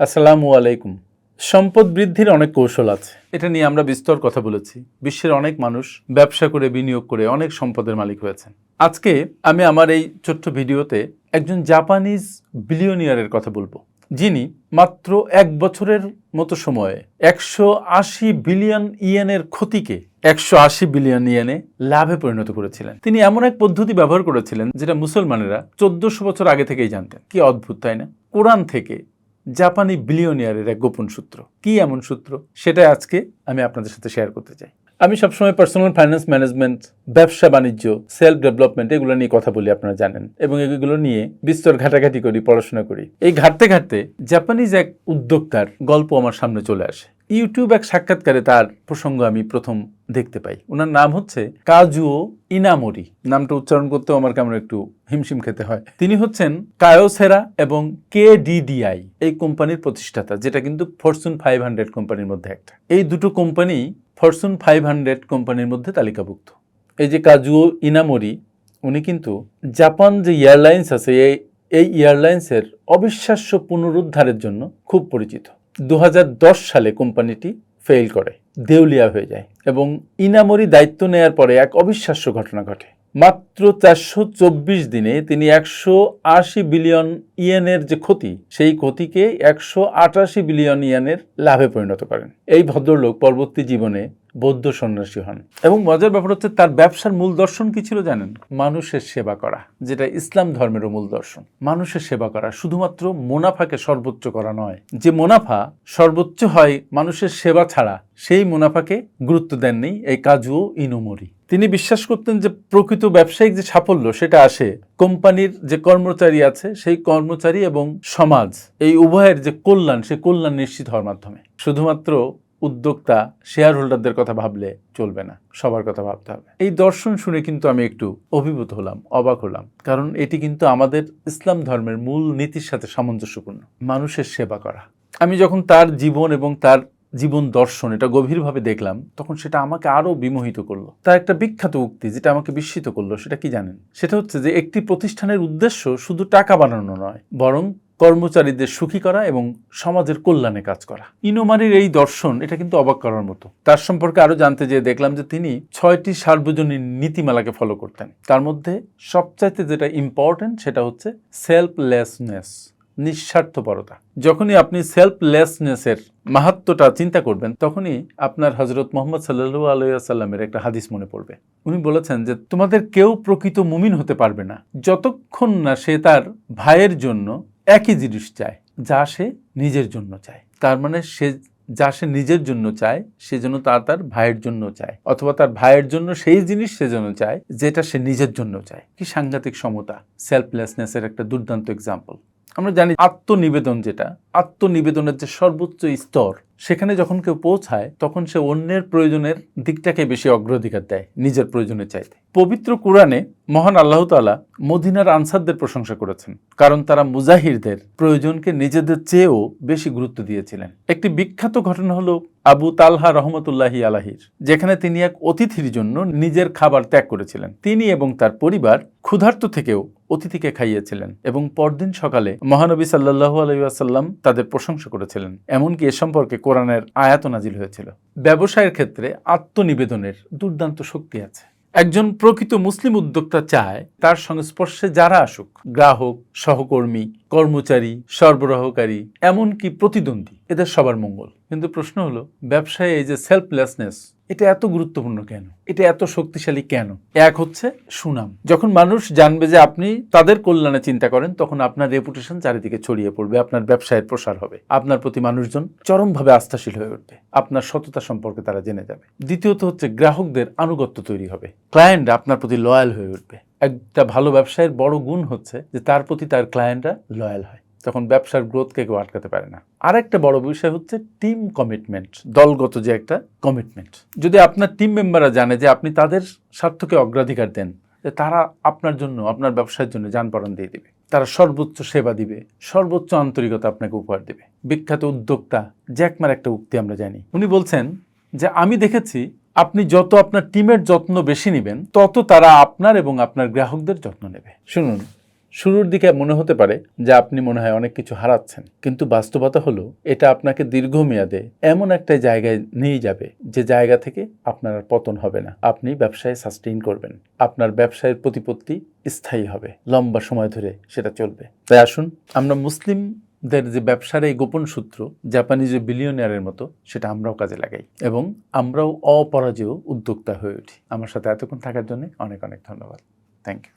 আসসালামু আলাইকুম। সম্পদ বৃদ্ধির অনেক কৌশল আছে। এটা নিয়ে আমরা বিস্তর কথা বলেছি। বিশ্বের অনেক মানুষ ব্যবসা করে, বিনিয়োগ করে অনেক সম্পদের মালিক হয়েছেন। আজকে আমি আমার এই ছোট্ট ভিডিওতে একজন জাপানিজ বিলিয়নিয়ারের কথা বলব। যিনি মাত্র এক বছরের মতো সময়ে একশো আশি বিলিয়ন ইয়েনের ক্ষতিকে একশো আশি বিলিয়ন ইয়েনে লাভে পরিণত করেছিলেন। তিনি এমন এক পদ্ধতি ব্যবহার করেছিলেন যেটা মুসলমানেরা চোদ্দশো বছর আগে থেকেই জানতেন। কি অদ্ভুত, তাই না? কোরআন থেকে জাপানি বিলিয়নিয়ারের এক গোপন সূত্র। কি এমন সূত্র? সেটা আজকে আমি আপনাদের সাথে শেয়ার করতে চাই। আমি সবসময় পার্সোনাল ফাইন্যান্স ম্যানেজমেন্ট ব্যবসা বাণিজ্য সেলফ ডেভেলপমেন্ট এগুলো নিয়ে কথা বলি, আপনারা জানেন। এবং এগুলো নিয়ে বিস্তর ঘাটাঘাটি করি, পড়াশোনা করি। এই ঘাটতে ঘাটতে জাপানিজ এক উদ্যোক্তার গল্প আমার সামনে চলে আসে। ইউটিউব এক সাক্ষাৎকারে তার প্রসঙ্গ আমি প্রথম দেখতে পাই। ওনার নাম হচ্ছে কাজুও ইনামরি নামটা উচ্চারণ করতেও আমার কেমন একটু হিমশিম খেতে হয়। তিনি হচ্ছেন কায়োসেরা এবং কেডিডিআই, এই কোম্পানির প্রতিষ্ঠাতা, যেটা কিন্তু ফরচুন ফাইভ হান্ড্রেড কোম্পানির মধ্যে একটা। এই দুটো কোম্পানি ফরচুন ফাইভ হান্ড্রেড কোম্পানির মধ্যে তালিকাভুক্ত। এই যে কাজুও ইনামরি উনি কিন্তু জাপান যে এয়ারলাইন্স আছে, এই এই এয়ারলাইন্সের অবিশ্বাস্য পুনরুদ্ধারের জন্য খুব পরিচিত। দু হাজার দশ সালে কোম্পানিটি ফেল করে দেউলিয়া হয়ে যায় এবং ইনামরি দায়িত্ব নেয়ার পরে এক অবিশ্বাস্য ঘটনা ঘটে। মাত্র চারশো চব্বিশ দিনে তিনি একশো আশি বিলিয়ন ইয়েনের যে ক্ষতি, সেই ক্ষতিকে একশো আটাশি বিলিয়ন ইয়েনের লাভে পরিণত করেন। এই ভদ্রলোক পরবর্তী জীবনে বৌদ্ধ সন্ন্যাসী হন। এবং মজার ব্যাপার হচ্ছে, তার ব্যবসার মূল দর্শন কি ছিল জানেন? মানুষের সেবা করা, যেটা ইসলাম ধর্মেরও মূল দর্শন। মানুষের সেবা করা শুধুমাত্র মুনাফাকে সর্বোচ্চ করা নয়। যে মুনাফা সর্বোচ্চ হয় মানুষের সেবা ছাড়া, সেই মুনাফাকে গুরুত্ব দেননি এই কাজুও ইনুমরি। তিনি বিশ্বাস করতেন যে প্রকৃত ব্যবসায়িক যে সাফল্য সেটা আসে, কোম্পানির যে কর্মচারী আছে, সেই কর্মচারী এবং সমাজ, এই উভয়ের যে কল্যাণ, সে কল্যাণ নিশ্চিত হওয়ার মাধ্যমে। শুধুমাত্র উদ্যোক্তা শেয়ার হোল্ডারদের কথা ভাবলে চলবে না, সবার কথা ভাবতে হবে। এই দর্শন শুনে কিন্তু আমি একটু অভিভূত হলাম, অবাক হলাম, কারণ এটি কিন্তু আমাদের ইসলাম ধর্মের মূল নীতির সাথে সামঞ্জস্যপূর্ণ, মানুষের সেবা করা। আমি যখন তার জীবন এবং তার জীবন দর্শন, এটা গভীরভাবে দেখলাম, তখন সেটা আমাকে আরও বিমোহিত করল। তার একটা বিখ্যাত উক্তি যেটা আমাকে বিস্মিত করল, সেটা কি জানেন? সেটা হচ্ছে যে একটি প্রতিষ্ঠানের উদ্দেশ্য শুধু টাকা বানানো নয়, বরং কর্মচারীদের সুখী করা এবং সমাজের কল্যাণে কাজ করা। ইনোমারির এই দর্শন, এটা কিন্তু অবাক করার মতো। তার সম্পর্কে আরও জানতে যেয়ে দেখলাম যে তিনি ছয়টি সার্বজনীন নীতিমালাকে ফলো করতেন। তার মধ্যে সবচাইতে যেটা ইম্পর্টেন্ট সেটা হচ্ছে সেলফলেসনেস নিঃস্বার্থপরতা। যখনই আপনি সেলফলেসনেসের মাহাত্মটা চিন্তা করবেন, তখনই আপনার হজরত মোহাম্মদ সাল্লু আলাইসাল্লামের একটা হাদিস মনে পড়বে। উনি বলেছেন যে, তোমাদের কেউ প্রকৃত মুমিন হতে পারবে না। যতক্ষণ না সে তার ভাইয়ের জন্য একই জিনিস চায়, যা সে নিজের জন্য চায়। তার মানে সে, যা সে নিজের জন্য চায়, সে যেন তা তার ভাইয়ের জন্য চায়। অথবা তার ভাইয়ের জন্য সেই জিনিস সে যেন চায়, যেটা সে নিজের জন্য চায়। কি সাংঘাতিক সমতা। সেলফলেসনেসের একটা দুর্দান্ত এক্সাম্পল আমরা জানি আত্মনিবেদন যেটা, আত্মনিবেদনের যে সর্বোচ্চ স্তর, সেখানে যখন কেউ পৌঁছায়, তখন সে অন্যের প্রয়োজনের দিকটাকে বেশি অগ্রাধিকার দেয়, নিজের প্রয়োজনে চাইতে। পবিত্র কোরআনে মহান আল্লাহ তালা মদিনার আনসারদের প্রশংসা করেছেন, কারণ তারা মুজাহিরদের প্রয়োজনকে নিজেদের চেয়েও বেশি গুরুত্ব দিয়েছিলেন। একটি বিখ্যাত ঘটনা হলো আবু তালহা রহমতুল্লাহি আলাহির, যেখানে তিনি এক অতিথির জন্য নিজের খাবার ত্যাগ করেছিলেন। তিনি এবং তার পরিবার ক্ষুধার্ত থেকেও অতিথিকে খাইয়েছিলেন এবং পরদিন সকালে মহানবী সাল্লাহু আলহিহাসাল্লাম তাদের প্রশংসা করেছিলেন। এমনকি এ সম্পর্কে কোরআনের আয়াত নাজিল হয়েছিল। ব্যবসায়ের ক্ষেত্রে আত্মনিবেদনের দুর্দান্ত শক্তি আছে। একজন প্রকৃত মুসলিম উদ্যোক্তা চায় তার সংস্পর্শে যারা আসুক, গ্রাহক, সহকর্মী, কর্মচারী, সরবরাহকারী, এমনকি প্রতিদ্বন্দ্বী। এদের সবার মঙ্গল। কিন্তু প্রশ্ন হলো, ব্যবসায় এই যে সেলফলেসনেস এটা এত গুরুত্বপূর্ণ কেন? এটা এত শক্তিশালী কেন? এক হচ্ছে সুনাম। যখন মানুষ জানবে যে আপনি তাদের কল্যাণে চিন্তা করেন, তখন আপনার রেপুটেশন চারিদিকে ছড়িয়ে পড়বে, আপনার ব্যবসায়ের প্রসার হবে, আপনার প্রতি মানুষজন চরমভাবে আস্থাশীল হয়ে উঠবে, আপনার সততা সম্পর্কে তারা জেনে যাবে। দ্বিতীয়ত হচ্ছে গ্রাহকদের আনুগত্য তৈরি হবে ক্লায়েন্ট আপনার প্রতি লয়াল হয়ে উঠবে। একটা ভালো ব্যবসায়ের বড় গুণ হচ্ছে যে তার প্রতি তার ক্লায়েন্টরা লয়াল হয়। তখন ব্যবসার গ্রোথকে কেউ আটকাতে পারে না। আর একটা বড় বিষয় হচ্ছে টিম কমিটমেন্ট দলগত যে একটা কমিটমেন্ট যদি আপনার টিম মেম্বাররা জানে যে আপনি তাদের স্বার্থকে অগ্রাধিকার দেন, যে তারা আপনার জন্য, আপনার ব্যবসার জন্য যান পরাণ দিয়ে দিবে। তারা সর্বোচ্চ সেবা দিবে, সর্বোচ্চ আন্তরিকতা আপনাকে উপহার দেবে। বিখ্যাত উদ্যোক্তা জ্যাকমার একটা উক্তি আমরা জানি। উনি বলছেন যে, আমি দেখেছি আপনি যত আপনার টিমের যত্ন বেশি নেবেন, তত তারা আপনার এবং আপনার গ্রাহকদের যত্ন নেবে। শুনুন শুরুর দিকে মনে হতে পারে যে আপনি মনে হয় অনেক কিছু হারাচ্ছেন, কিন্তু বাস্তবতা হলো এটা আপনাকে দীর্ঘমেয়াদে এমন একটা জায়গায় নিয়ে যাবে যে জায়গা থেকে আপনার পতন হবে না। আপনি ব্যবসায় সাস্টেইন করবেন। আপনার ব্যবসায়ের প্রতিপত্তি স্থায়ী হবে। লম্বা সময় ধরে সেটা চলবে। তাই আসুন, আমরা মুসলিমদের যে ব্যবসার এই গোপন সূত্র জাপানি যে বিলিয়নিয়ারের মতো, সেটা আমরাও কাজে লাগাই এবং আমরাও অপরাজেয় উদ্যোক্তা হয়ে উঠি। আমার সাথে এতক্ষণ থাকার জন্য অনেক অনেক ধন্যবাদ। Thank you